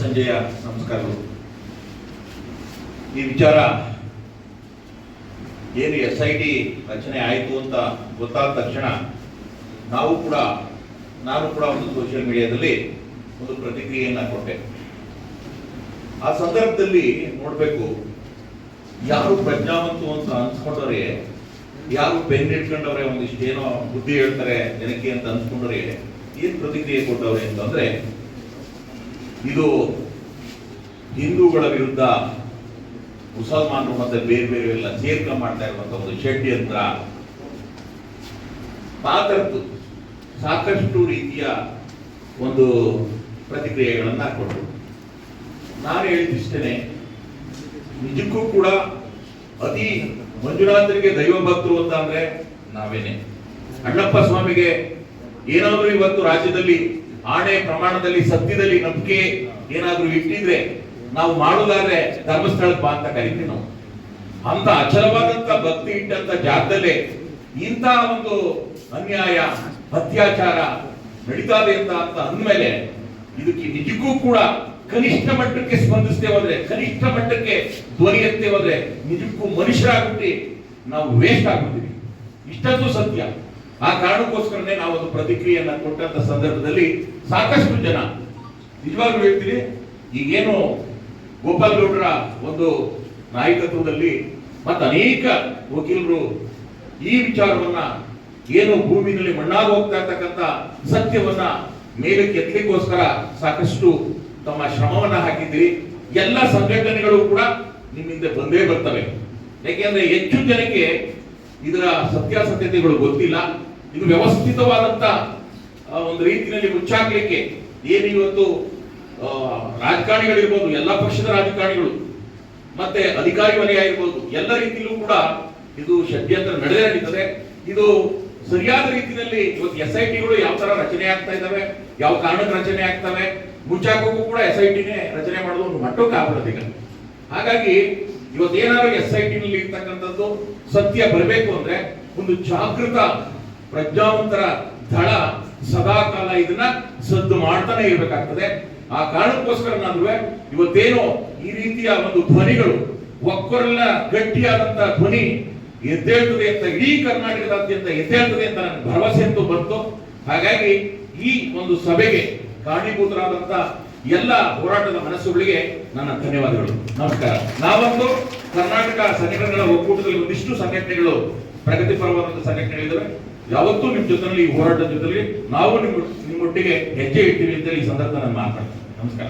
ಸಂಜೆಯ ನಮಸ್ಕಾರಗಳು. ಈ ವಿಚಾರ ಏನು ಎಸ್ ಐ ಟಿ ರಚನೆ ಆಯಿತು ಅಂತ ಗೊತ್ತಾದ ತಕ್ಷಣ ನಾವು ಕೂಡ, ನಾನು ಕೂಡ ಒಂದು ಸೋಷಿಯಲ್ ಮೀಡಿಯಾದಲ್ಲಿ ಒಂದು ಪ್ರತಿಕ್ರಿಯೆಯನ್ನು ಕೊಟ್ಟೆ. ಆ ಸಂದರ್ಭದಲ್ಲಿ ನೋಡಬೇಕು, ಯಾರು ಪ್ರಜ್ಞಾವಂತು ಅಂತ ಅನ್ಸ್ಕೊಂಡವ್ರೆ, ಯಾರು ಬೆನ್ನಿಟ್ಕೊಂಡವ್ರೆ ಒಂದಿಷ್ಟು ಏನೋ ಬುದ್ಧಿ ಹೇಳ್ತಾರೆ, ಜನಕ್ಕೆ ಅಂತ ಅನ್ಸ್ಕೊಂಡವ್ರೆ, ಏನು ಪ್ರತಿಕ್ರಿಯೆ ಕೊಟ್ಟವ್ರೆ ಅಂತಂದ್ರೆ ಇದು ಹಿಂದೂಗಳ ವಿರುದ್ಧ ಮುಸಲ್ಮಾನರು ಮತ್ತೆ ಬೇರೆ ಬೇರೆ ಎಲ್ಲ ಸೇರ್ಕ ಮಾಡ್ತಾ ಇರುವಂತ ಒಂದು ಷಡ್ಯಂತ್ರ. ಸಾಕಷ್ಟು ಸಾಕಷ್ಟು ರೀತಿಯ ಒಂದು ಪ್ರತಿಕ್ರಿಯೆಗಳನ್ನ ಕೊಟ್ಟರು. ನಾನು ಹೇಳ್ತಿಷ್ಟೇನೆ ನಿಜಕ್ಕೂ ಕೂಡ ಅತಿ ಮಂಜುನಾಥರಿಗೆ ದೈವ ಭಕ್ತರು ಅಂತ ಅಂದ್ರೆ ನಾವೇನೆ. ಅಣ್ಣಪ್ಪ ಸ್ವಾಮಿಗೆ ಏನಾದರೂ ಇವತ್ತು ರಾಜ್ಯದಲ್ಲಿ ಆಣೆ ಪ್ರಮಾಣದಲ್ಲಿ ಸತ್ಯದಲ್ಲಿ ನಂಬಿಕೆ ಏನಾದ್ರೂ ಇಟ್ಟಿದ್ರೆ ನಾವು ಮಾಡೋದಾದ್ರೆ ಧರ್ಮಸ್ಥಳಕ್ಕೆ ಬಾ ಅಂತ ಕರಿತೀವಿ ನಾವು. ಅಂತ ಅಚಲವಾದಂತ ಭಕ್ತಿ ಇಟ್ಟಂತ ಜಾಗದಲ್ಲೇ ಇಂಥ ಒಂದು ಅನ್ಯಾಯ, ಅತ್ಯಾಚಾರ ನಡೀತಾ ಅಂತ ಅಂತ ಅಂದ್ಮೇಲೆ ಇದಕ್ಕೆ ನಿಜಕ್ಕೂ ಕೂಡ ಕನಿಷ್ಠ ಮಟ್ಟಕ್ಕೆ ಸ್ಪಂದಿಸ್ತೇವೆ ಹೋದ್ರೆ, ಕನಿಷ್ಠ ಮಟ್ಟಕ್ಕೆ ಧ್ವನಿ ಹೋದ್ರೆ ನಿಜಕ್ಕೂ ಮನುಷ್ಯರಾಗ್ಬಿಟ್ಟು ನಾವು ವೇಸ್ಟ್ ಆಗುತ್ತೀವಿ ಇಷ್ಟಂತೂ ಸತ್ಯ. ಆ ಕಾರಣಕ್ಕೋಸ್ಕರನೇ ನಾವು ಒಂದು ಪ್ರತಿಕ್ರಿಯೆಯನ್ನ ಕೊಟ್ಟಂತ ಸಂದರ್ಭದಲ್ಲಿ ಸಾಕಷ್ಟು ಜನ, ನಿಜವಾಗ್ಲೂ ಹೇಳ್ತೀನಿ, ಈಗೇನು ಗೋಪಾಲ್ ಗೌಡರ ಒಂದು ನಾಯಕತ್ವದಲ್ಲಿ ಮತ್ತು ಅನೇಕ ವಕೀಲರು ಈ ವಿಚಾರವನ್ನ ಏನು ಭೂಮಿನಲ್ಲಿ ಮಣ್ಣಾಗಿ ಹೋಗ್ತಾ ಇರ್ತಕ್ಕಂಥ ಸತ್ಯವನ್ನ ಮೇಲೆ ಕೆತ್ತಲಿಕ್ಕೋಸ್ಕರ ಸಾಕಷ್ಟು ತಮ್ಮ ಶ್ರಮವನ್ನ ಹಾಕಿದ್ದೀರಿ. ಎಲ್ಲ ಸಂಘಟನೆಗಳು ಕೂಡ ನಿಮ್ಮಿಂದ ಬಂದೇ ಬರ್ತವೆ. ಯಾಕೆಂದ್ರೆ ಹೆಚ್ಚು ಜನಕ್ಕೆ ಇದರ ಸತ್ಯಾಸತ್ಯತೆಗಳು ಗೊತ್ತಿಲ್ಲ. ಇದು ವ್ಯವಸ್ಥಿತವಾದಂತ ಒಂದು ರೀತಿಯಲ್ಲಿ ಮುಚ್ಚಾಕ್ಲಿಕ್ಕೆ ಏನು ಇವತ್ತು ರಾಜಕಾರಣಿಗಳಿರ್ಬೋದು, ಎಲ್ಲ ಪಕ್ಷದ ರಾಜಕಾರಣಿಗಳು, ಮತ್ತೆ ಅಧಿಕಾರಿ ವಲಯ ಇರ್ಬೋದು ಎಲ್ಲ ರೀತಿಯಲ್ಲೂ ಕೂಡ ಇದು ಷಡ್ಯಂತ್ರ ನಡೆದೇ ನಡೀತದೆ. ಇದು ಸರಿಯಾದ ರೀತಿಯಲ್ಲಿ ಇವತ್ತು ಎಸ್ ಐ ಟಿಗಳು ಯಾವ ತರ ರಚನೆ ಆಗ್ತಾ ಇದಾವೆ ಯಾವ ಕಾರಣಕ್ಕೆ ರಚನೆ ಆಗ್ತವೆ ಮುಚ್ಚಾಕೋಕ್ಕೂ ಕೂಡ ಎಸ್ ಐ ಟಿನೇ ರಚನೆ ಮಾಡೋದು ಒಂದು ಮಟ್ಟಕ್ಕೆ ಆಗ್ಬಿಡುತ್ತೆ ಹಾಗಾಗಿ ಇವತ್ತೇನಾದ್ರೂ ಎಸ್ ಐ ಟಿನಲ್ಲಿ ಇರ್ತಕ್ಕಂಥದ್ದು ಸತ್ಯ ಬರಬೇಕು ಅಂದ್ರೆ ಒಂದು ಜಾಗೃತ ಪ್ರಜ್ಞಾವಂತರ ದಳ ಸದಾ ಕಾಲ ಇದನ್ನ ಸದ್ದು ಮಾಡ್ತಾನೆ ಇರಬೇಕಾಗ್ತದೆ. ಆ ಕಾರಣಕ್ಕೋಸ್ಕರ ನಾನು ಇವತ್ತೇನೋ ಈ ರೀತಿಯ ಒಂದು ಧ್ವನಿಗಳು, ಒಕ್ಕೊರೆಲ್ಲ ಗಟ್ಟಿಯಾದಂತ ಧ್ವನಿ ಎದ್ದೇಳ್ತದೆ ಅಂತ ಇಡೀ ಕರ್ನಾಟಕದಾದ್ಯಂತ ಎದ್ದೇಳ್ತದೆ ಅಂತ ನನ್ನ ಭರವಸೆ ಅಂತೂ ಬಂತು. ಹಾಗಾಗಿ ಈ ಒಂದು ಸಭೆಗೆ ಕಾರಣೀಭೂತರಾದಂತ ಎಲ್ಲ ಹೋರಾಟದ ಮನಸ್ಸುಗಳಿಗೆ ನನ್ನ ಧನ್ಯವಾದಗಳು. ನಮಸ್ಕಾರ. ನಾವೊಂದು ಕರ್ನಾಟಕ ಸಂಘಟನೆಗಳ ಒಕ್ಕೂಟದಲ್ಲಿ ಒಂದಿಷ್ಟು ಸಂಘಟನೆಗಳು ಪ್ರಗತಿಪರವಾದಂತಹ ಸಂಘಟನೆಗಳಿದ್ದಾವೆ ಯಾವತ್ತೂ ನಿಮ್ ಜೊತೆಲಿ ಈ ಹೋರಾಟದ ಜೊತೆಯಲ್ಲಿ ನಾವು ನಿಮ್ಮ ನಿಮ್ಮೊಟ್ಟಿಗೆ ಹೆಜ್ಜೆ ಇಡ್ತೀವಿ ಅಂತ ಈ ಸಂದರ್ಭ ನಾನು ಮಾತಾಡ್ತೀನಿ. ನಮಸ್ಕಾರ.